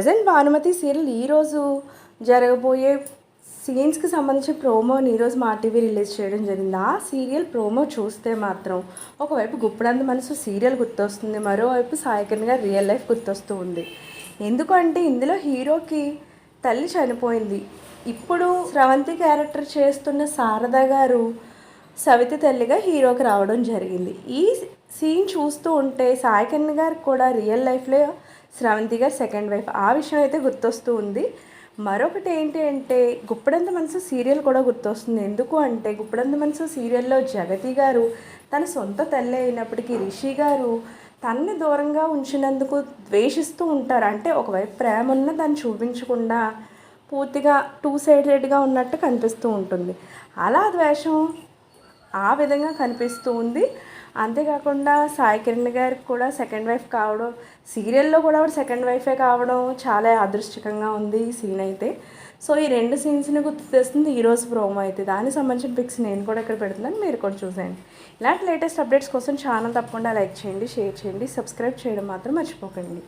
Present Bhanumathi serial ఈరోజు జరగబోయే సీన్స్కి సంబంధించిన ప్రోమోని ఈరోజు మా టీవీ రిలీజ్ చేయడం జరిగింది. ఆ సీరియల్ ప్రోమో చూస్తే మాత్రం ఒకవైపు గుప్పడంత మనసు సీరియల్ గుర్తొస్తుంది మరోవైపు సాయకన్ రియల్ లైఫ్ గుర్తొస్తూ ఉంది. ఎందుకంటే ఇందులో హీరోకి తల్లి చనిపోయింది. ఇప్పుడు స్రవంతి క్యారెక్టర్ చేస్తున్న శారద గారు సవితి తల్లిగా హీరోకి రావడం జరిగింది. ఈ సీన్ చూస్తూ ఉంటే సాయికన్ గారు కూడా రియల్ లైఫ్లో స్రవంతి గారు సెకండ్ వైఫ్ ఆ విషయం అయితే గుర్తొస్తూ ఉంది. మరొకటి ఏంటి అంటే గుప్పడంత మనసు సీరియల్ కూడా గుర్తొస్తుంది. ఎందుకు అంటే గుప్పడంత మనసు సీరియల్లో జగతి గారు తన సొంత తల్లి అయినప్పటికీ రిషి గారు తనని దూరంగా ఉంచినందుకు ద్వేషిస్తూ ఉంటారు. అంటే ఒకవైపు ప్రేమ ఉన్న దాన్ని చూపించకుండా పూర్తిగా టూ సైడెడ్గా ఉన్నట్టు కనిపిస్తూ ఉంటుంది. అలా ద్వేషం ఆ విధంగా కనిపిస్తూ ఉంది. అంతేకాకుండా సాయి కిరణ్ గారికి కూడా సెకండ్ వైఫ్ కావడం సీరియల్లో కూడా ఆవిడ సెకండ్ వైఫే కావడం చాలా అదృష్టకంగా ఉంది ఈ సీన్ అయితే. సో ఈ రెండు సీన్స్ని గుర్తు తెస్తుంది ఈరోజు ప్రోమో అయితే. దానికి సంబంధించిన పిక్స్ నేను కూడా ఇక్కడ పెడుతున్నాను మీరు కూడా చూసేయండి. ఇలాంటి లేటెస్ట్ అప్డేట్స్ కోసం ఛానల్ తప్పకుండా లైక్ చేయండి షేర్ చేయండి సబ్స్క్రైబ్ చేయడం మాత్రం మర్చిపోకండి.